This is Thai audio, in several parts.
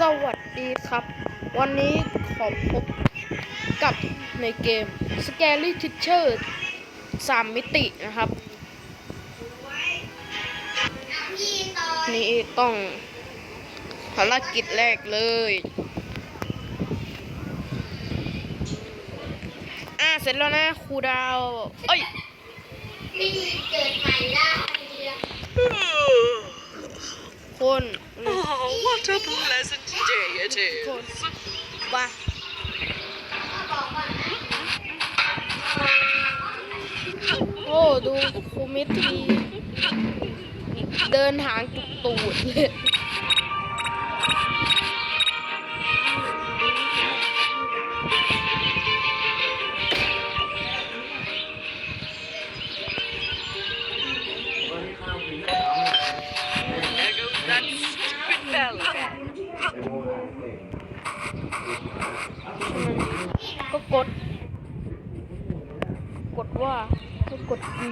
สวัสดีครับ วันนี้ขอพบกับในเกม Scary Teacher 3 มิตินะครับ นี่ต้องภารกิจแรกเลยอ่าเสร็จแล้วนะครูดาว เอ้ยมีเกิดใหม่ได้คน Oh, what a pleasant day it คน is. ว่าโอ้ดูคูมิตรีเดินหางตุกตูดเลย ก็กดอี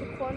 ทุกคน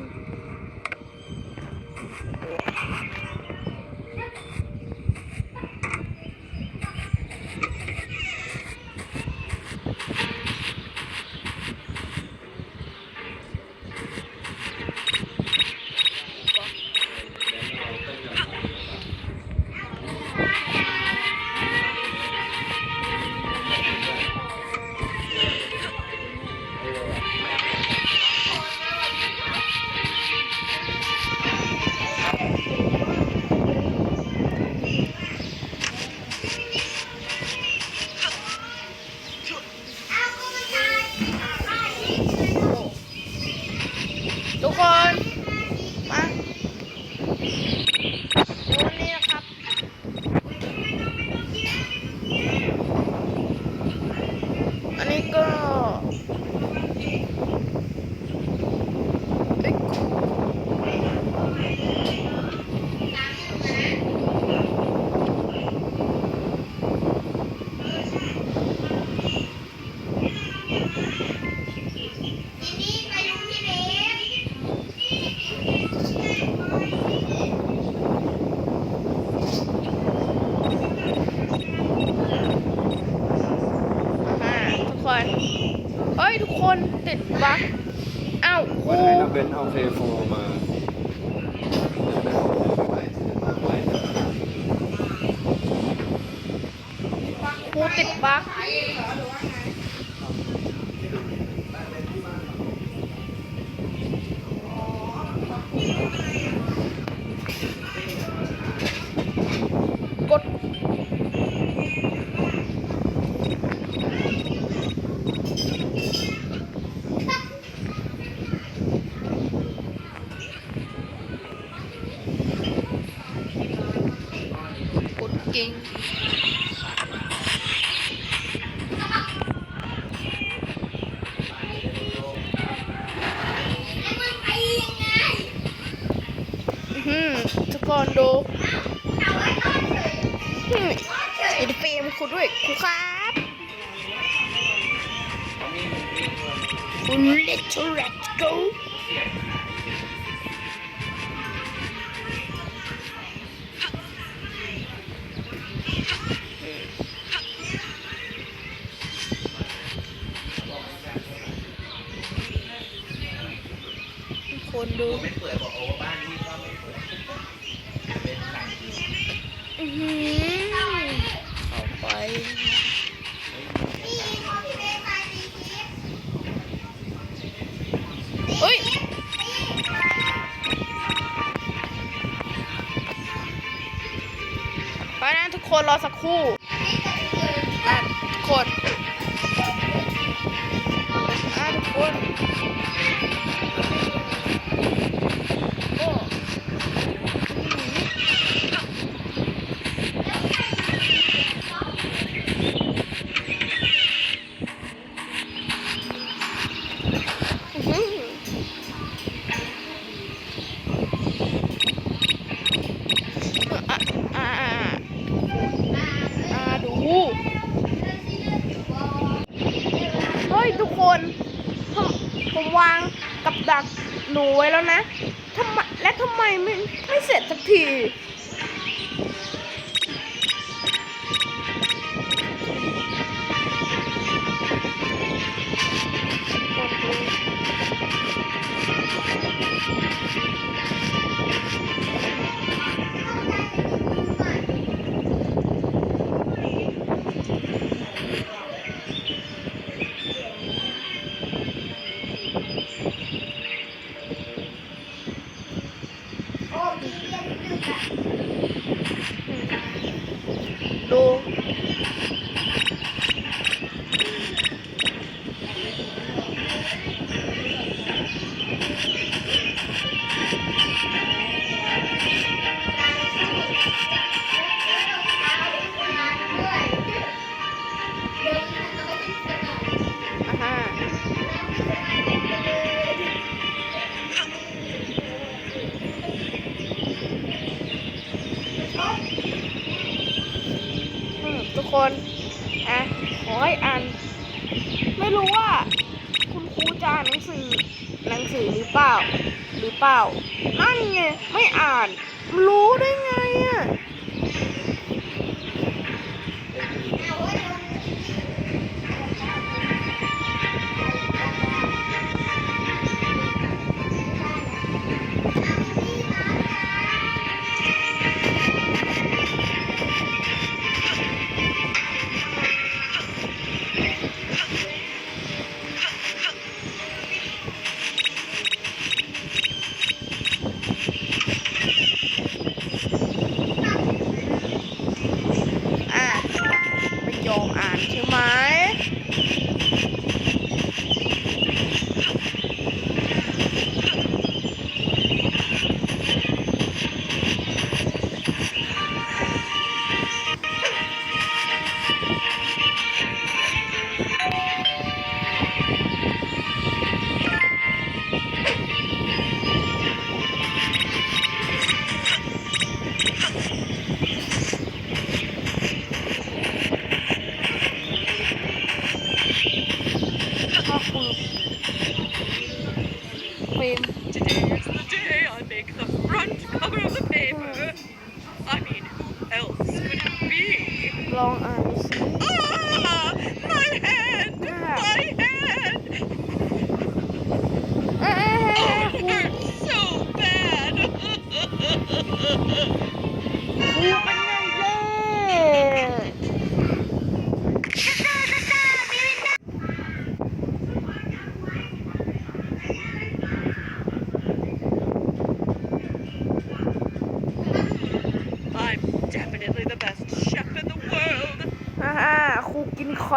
Thank you. เฮ้ย ทุกคนติดบั๊กอ้าวครูวันให้นักเบนเอาเพย์โฟมาครูติดบั๊กก อทุกคนดูอืมอินเฟรมคุณด้วยครูครับคุณ little rat go ทุกคนดู คนุกคนผมผมวางกับดักหนูไว้แล้วนะทำไมและทำไมไม่ไม่เสร็จสักที คนอะขอให้อ่าน ไม่รู้ว่า คุณครูจะอ่านหนังสือ หนังสือหรือเปล่า หรือเปล่า นั่นไง ไม่อ่าน รู้ได้ไงอะ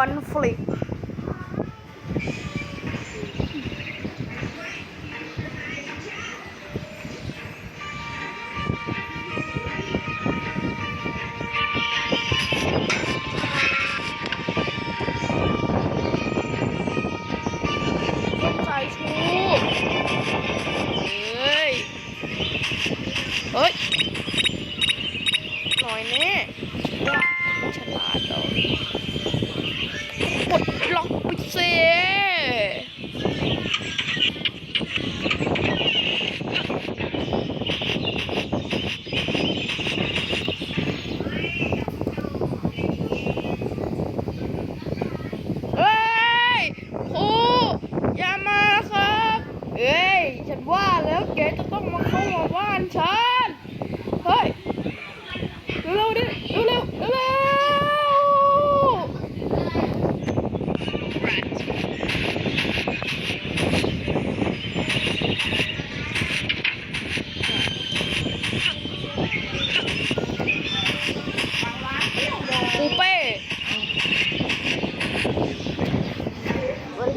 รู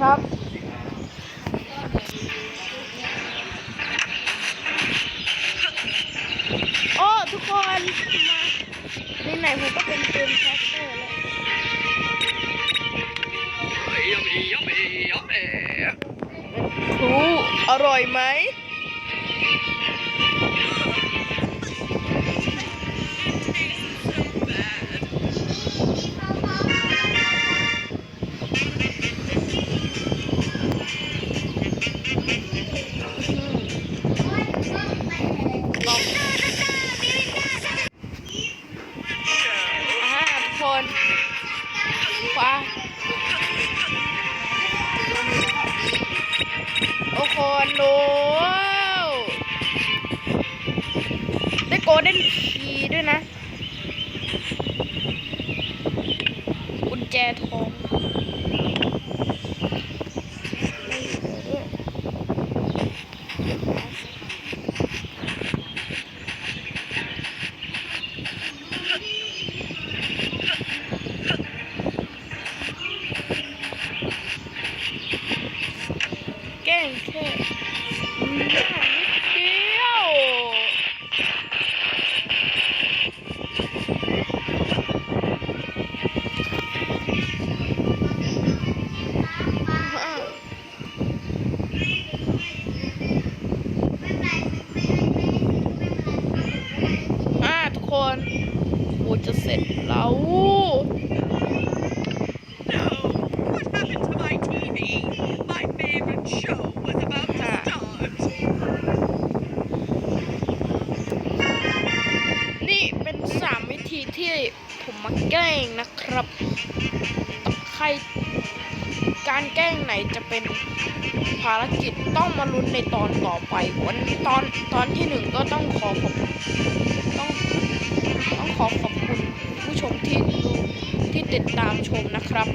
ครับ โอ้ ทุกคนมาในไหนๆผมก็เป็นเกมแคสเตอร์แล้ว Yummy, yummy, yummy. ครูอร่อยไหม อนดูได้โกลเด้นคีด้วยนะ นี่เป็นสามวิธีที่ผมมาแกล้งนะครับ ใครการแกล้งไหนจะเป็นภารกิจต้องมาลุ้นในตอนต่อไปวันตอนตอนที่หนึ่งก็ต้องขอขอบต้องต้องขอขอบ ผู้ชมที่ดูที่ติดตามชมนะครับ